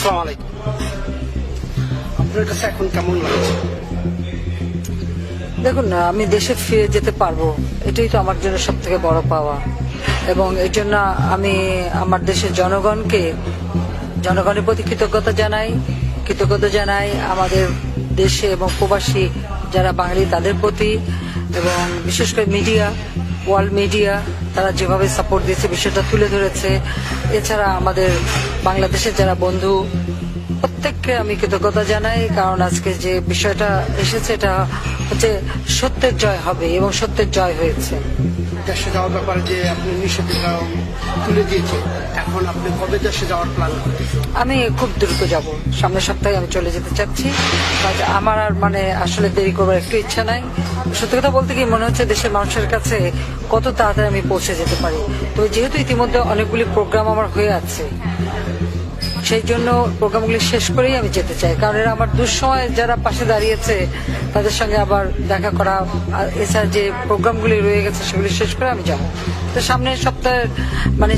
আসসালামু আপনার কাছে এখন কেমন দেখুন না আমি দেশে ফিরে যেতে পারব, এটাই তো আমার জন্য সব থেকে বড় পাওয়া। এবং এই জন্য আমি আমার দেশের জনগণকে, জনগণের প্রতি কৃতজ্ঞতা জানাই কৃতজ্ঞতা জানাই আমাদের দেশে এবং প্রবাসী যারা বাঙালি, তাদের প্রতি, এবং বিশেষ করে মিডিয়া ওয়ার্ল্ড মিডিয়া তারা যেভাবে সাপোর্ট দিয়েছে বিষয়টা তুলে ধরেছে। এছাড়া আমাদের বাংলাদেশের যারা বন্ধু প্রত্যেককে আমি কৃতজ্ঞতা জানাই কারণ আজকে যে বিষয়টা এসেছে এটা হচ্ছে সত্যের জয় হবে এবং সত্যের জয় হয়েছে। দেশে যাওয়ার ব্যাপারে যে আপনি নিষেধাজ্ঞা তুলে দিয়েছে এখন আপনি কবে দেশে যাওয়ার প্ল্যান করতেছেন? আমি খুব দ্রুত যাব। সামনের সপ্তাহে আমি চলে যেতে চাচ্ছি। আমার আর মানে আসলে দেরি করবার একটু ইচ্ছা নাই। সত্যি কথা বলতে কি মনে হচ্ছে দেশের মানুষের কাছে কত তাড়াতাড়ি আমি পৌঁছে যেতে পারি? তো যেহেতু ইতিমধ্যে অনেকগুলি প্রোগ্রাম আমার হয়ে আছে সেই জন্য প্রোগ্রামগুলি শেষ করেই আমি যেতে চাই। কারণ এরা আমার দুঃসময় যারা পাশে দাঁড়িয়েছে, তাদের সঙ্গে আবার দেখা করা এছাড়া যে প্রোগ্রামগুলি রয়ে গেছে সেগুলি শেষ করে আমি যাব। তো সামনের সপ্তাহে মানে